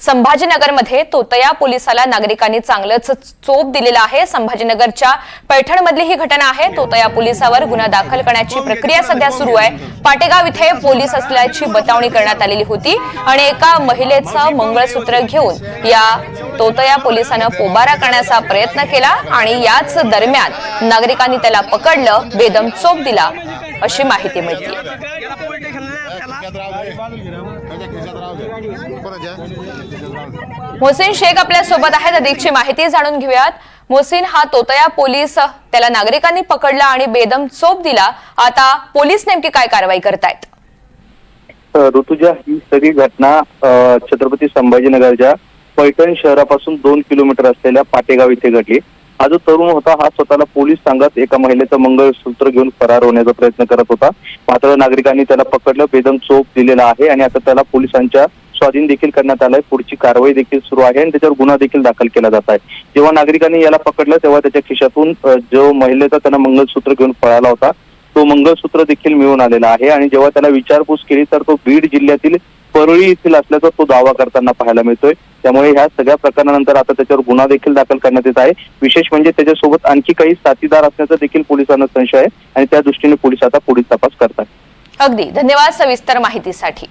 संभाजीनगरमध्ये तोतया पोलिसाला नागरिकांनी चांगलंच चोप दिलेला आहे. संभाजीनगरच्या पैठणमधली ही घटना आहे. तोतया पोलिसावर गुन्हा दाखल करण्याची प्रक्रिया सध्या सुरू आहे. पाटेगाव इथे पोलीस असल्याची बतावणी करण्यात आलेली होती आणि एका महिलेचं मंगळसूत्र घेऊन या तोतया पोलिसानं पोबारा करण्याचा प्रयत्न केला आणि याच दरम्यान नागरिकांनी त्याला पकडलं बेदम चोप दिला अशी माहिती मिळते. मोहसिन शेख आपल्यासोबत आहेत. अधिकची माहिती जाणून घेऊयात. मोहसिन हा तोतया पोलीस त्याला नागरिकांनी पकडला आणि बेदम चोप दिला. आता पोलीस नेमकी काय कारवाई करतायत? ऋतुजा ही सगळी घटना छत्रपती संभाजीनगरच्या पैठण शहरापासून दोन किलोमीटर असलेल्या पाटेगाव इथे घडली. हा जो तरुण होता हा स्वतःला पोलीस सांगत एका महिलेचं मंगळसूत्र घेऊन फरार होण्याचा प्रयत्न करत होता. मात्र नागरिकांनी त्याला पकडलं बेदम चोप दिलेला आहे आणि आता त्याला पोलिसांच्या स्वाधीन देखील करण्यात आलाय. पुढची कारवाई देखील सुरू आहे आणि त्याच्यावर गुन्हा देखील दाखल केला जात आहे. जेव्हा नागरिकांनी याला पकडलं तेव्हा त्याच्या खिशातून जो महिलेचा त्यांना मंगळसूत्र घेऊन पळाला होता तो मंगळसूत्र देखील मिळून आलेला आहे. आणि जेव्हा त्याला विचारपूस केली तर तो बीड जिल्ह्यातील परळी येथील असल्याचा तो दावा करताना पाहायला मिळतोय. त्यामुळे ह्या सगळ्या प्रकरणानंतर आता त्याच्यावर गुन्हा देखील दाखल करण्यात येत आहे. विशेष म्हणजे त्याच्यासोबत आणखी काही साथीदार असण्याचा देखील पोलिसांना संशय आहे आणि त्या दृष्टीने पोलीस आता पुढील तपास करतात अगदी. धन्यवाद सविस्तर माहितीसाठी.